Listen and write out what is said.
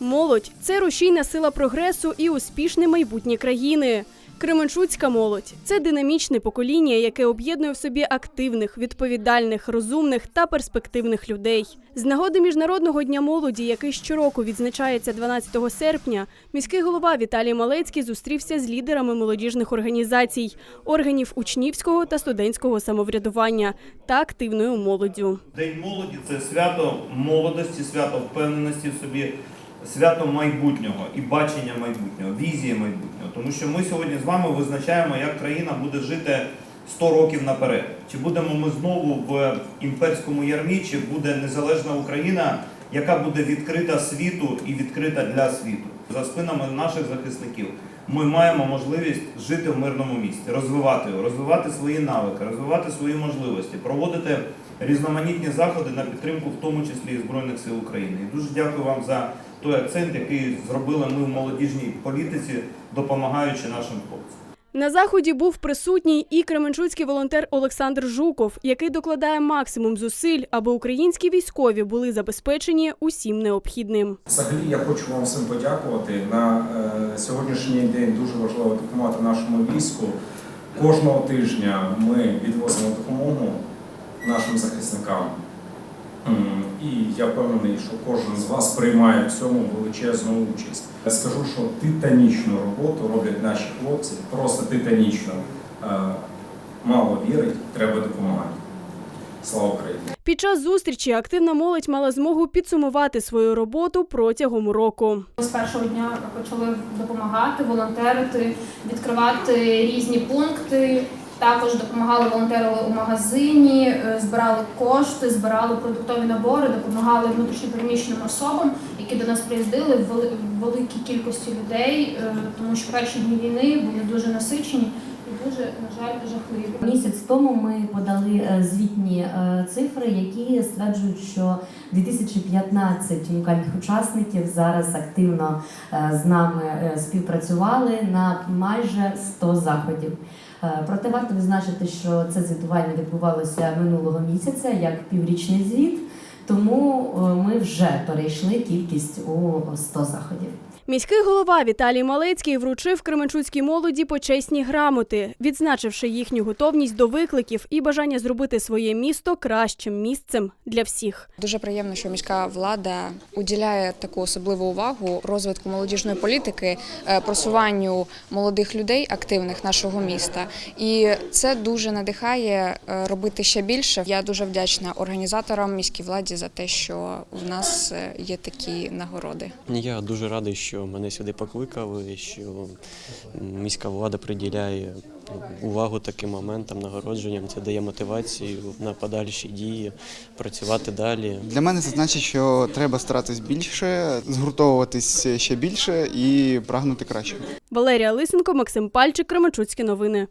Молодь це рушійна сила прогресу і успішне майбутнє країни. Кременчуцька молодь це динамічне покоління, яке об'єднує в собі активних, відповідальних, розумних та перспективних людей. З нагоди міжнародного дня молоді, який щороку відзначається 12 серпня, міський голова Віталій Малецький зустрівся з лідерами молодіжних організацій, органів учнівського та студентського самоврядування та активною молоддю. День молоді це свято молодості, свято впевненості в собі, свято майбутнього і бачення майбутнього, візії майбутнього. Тому що ми сьогодні з вами визначаємо, як країна буде жити 100 років наперед. Чи будемо ми знову в імперському ярмі, чи буде незалежна Україна, яка буде відкрита світу і відкрита для світу. За спинами наших захисників ми маємо можливість жити в мирному місті, розвивати його, розвивати свої навики, розвивати свої можливості, проводити різноманітні заходи на підтримку, в тому числі і Збройних сил України. І дуже дякую вам за той акцент, який зробили ми в молодіжній політиці, допомагаючи нашим хлопцям. На заході був присутній і кременчуцький волонтер Олександр Жуков, який докладає максимум зусиль, аби українські військові були забезпечені усім необхідним. Взагалі я хочу вам всім подякувати. На е, сьогоднішній день дуже важливо допомагати нашому війську. Кожного тижня ми відвозимо допомогу нашим захисникам. І я впевнений, що кожен з вас приймає в цьому величезну участь. Я скажу, що титанічну роботу роблять наші хлопці, просто титанічно. Е, Мало вірить, треба допомагати. Слава Україні! Під час зустрічі активна молодь мала змогу підсумувати свою роботу протягом року. З першого дня почали допомагати, волонтерити, відкривати різні пункти. Також допомагали волонтерили у магазині, е, збирали кошти, збирали продуктові набори, допомагали внутрішньопереміщеним особам, які до нас приїздили в великій кількості людей, е, тому що перші дні війни були дуже насичені дуже, на жаль, жахливі. Місяць тому ми подали е, звітні е, цифри, які стверджують, що 2015 унікальних учасників зараз активно е, з нами співпрацювали на майже 100 заходів. Проте варто відзначити, що це звітування відбувалося минулого місяця як піврічний звіт, тому ми вже перейшли кількість у 100 заходів. Міський голова Віталій Малецький вручив кременчуцькій молоді почесні грамоти, відзначивши їхню готовність до викликів і бажання зробити своє місто кращим місцем для всіх. Дуже приємно, що міська влада уділяє таку особливу увагу розвитку молодіжної політики, е, просуванню молодих людей активних нашого міста. І це дуже надихає е, робити ще більше. Я дуже вдячна організаторам міській владі за те, що в нас е, є такі нагороди. Я дуже радий, що мене сюди покликали, що міська влада приділяє увагу таким моментам, нагородженням. Це дає мотивацію на подальші дії, працювати далі. Для мене це значить, що треба старатись більше, згуртовуватись ще більше і прагнути краще. Валерія Лисенко, Максим Пальчик, Кременчуцькі новини.